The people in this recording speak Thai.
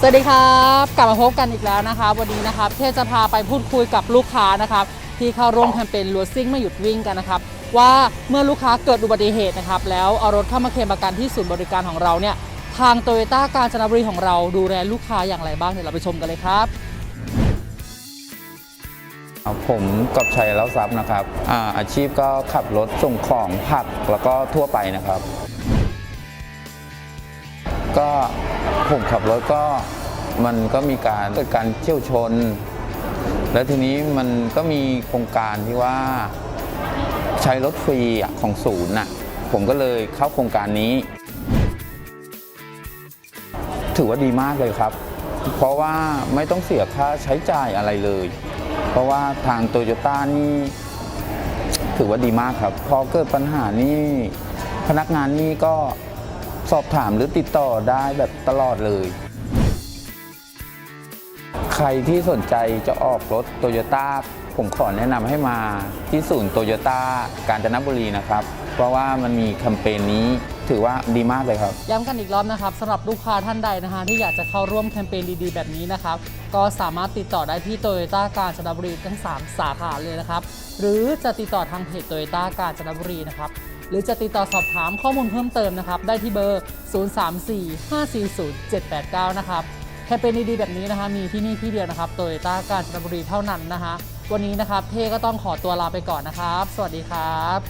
สวัสดีครับ กลับมาพบกันอีกแล้วนะครับวันนี้นะครับเทจะพาไปพูดคุยกับลูกค้านะครับที่เข้าร่วมแคมเปญลัวซิ่งไม่หยุดวิ่งกันนะครับว่าเมื่อลูกค้าเกิดอุบัติเหตุนะครับแล้วเอารถเข้ามาเคลมประกันที่ศูนย์บริการของเราเนี่ยทางโตโยต้ากาญจนบุรีของเราดูแลลูกค้าอย่างไรบ้างเดี๋ยวเราไปชมกันเลยครับผมกอบชัยเล้าทรัพย์นะครับอาอาชีพก็ขับรถส่งของผักแล้วก็ทั่วไปนะครับ ก็ ผมขับรถก็มันก็มีการเกิดการเชี่ยวชน แล้วทีนี้มันก็มีโครงการที่ว่าใช้รถฟรีของศูนย์น่ะผมก็เลยเข้าโครงการนี้ ถือว่าดีมากเลยครับ เพราะว่าไม่ต้องเสียค่าใช้จ่ายอะไรเลย เพราะว่าทางโตโยต้านี่ถือว่าดีมากครับ พอเกิดปัญหานี่พนักงานนี่ก็ สอบถามหรือติดต่อได้แบบตลอดเลย ใครที่สนใจจะออกรถโตโยต้าผมขอแนะนำให้มาที่ศูนย์โตโยต้ากาญจนบุรีนะครับ เพราะว่ามันมีแคมเปญนี้ถือว่าดีมากเลยครับ ย้ำกันอีกรอบนะครับสำหรับลูกค้าท่านใดนะฮะที่อยากจะเข้าร่วมแคมเปญดีๆ แบบนี้นะครับ ก็สามารถติดต่อได้ที่โตโยต้ากาญจนบุรีทั้ง 3 สาขาเลยนะครับ หรือจะติดต่อทางเพจโตโยต้ากาญจนบุรีนะครับ หรือจะติดต่อสอบถามข้อมูลเพิ่มเติมนะครับ ได้ที่เบอร์ 034-540-789 นะครับแคมเปญดีๆแบบนี้นะคะมีที่นี่ที่เดียวนะครับโตโยต้ากาญจนบุรีเท่านั้นนะคะวันนี้นะครับเท่ก็ต้องขอตัวลาไปก่อนนะครับ สวัสดีครับ